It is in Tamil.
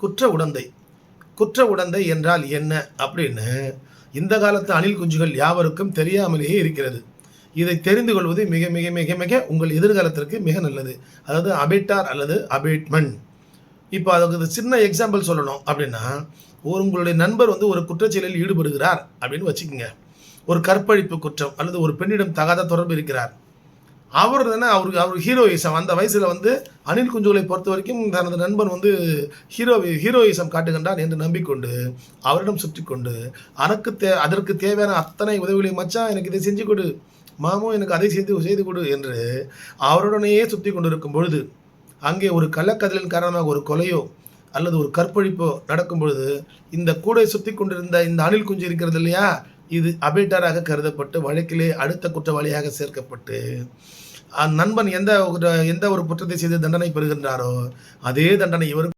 குற்ற உடந்தை. குற்ற உடந்தை என்றால் என்ன? அப்படின்னு இந்த காலத்து அணில் குஞ்சுகள் யாவருக்கும் தெரியாமலேயே இருக்கிறது. இதை தெரிந்து கொள்வது மிக மிக மிக மிக உங்கள் எதிர்காலத்திற்கு மிக நல்லது. அதாவது அபேட்டார் அல்லது அபேட்மெண்ட் இப்போ அதுக்கு சின்ன எக்ஸாம்பிள் சொல்லணும் அப்படின்னா ஒரு உங்களுடைய நண்பர் வந்து ஒரு குற்றச்செயலில் ஈடுபடுகிறார் அப்படின்னு வச்சுக்கோங்க. ஒரு கற்பழிப்பு குற்றம் அல்லது ஒரு பெண்ணிடம் தகாத தொடர்பு இருக்கிறார். அவர் தானே அவருக்கு அவர் ஹீரோயிசம் அந்த வயசில் வந்து அனில் குஞ்சுகளை பொறுத்த வரைக்கும் தனது நண்பன் வந்து ஹீரோ ஹீரோயிசம் காட்டுகின்றான் என்று நம்பிக்கொண்டு அவரிடம் சுற்றி கொண்டு அதற்கு தே அதற்கு தேவையான அத்தனை உதவிகளையும் மச்சான் எனக்கு இதை செஞ்சு கொடு. மாமோ எனக்கு அதை செய்து செய்து கொடு என்று அவருடனேயே சுற்றி கொண்டிருக்கும் பொழுது அங்கே ஒரு கள்ளக்கதலின் காரணமாக ஒரு கொலையோ அல்லது ஒரு கற்பழிப்போ நடக்கும் பொழுது இந்த கூடை சுற்றி கொண்டிருந்த இந்த அணில் குஞ்சு இருக்கிறது இல்லையா? இது அபேட்டராக கருதப்பட்டு வழக்கிலே அடுத்த குற்றவாளியாக சேர்க்கப்பட்டு நண்பன் எந்த ஒரு எந்த ஒரு குற்றத்தை செய்து தண்டனை பெறுகின்றாரோ அதே தண்டனை இவருக்கு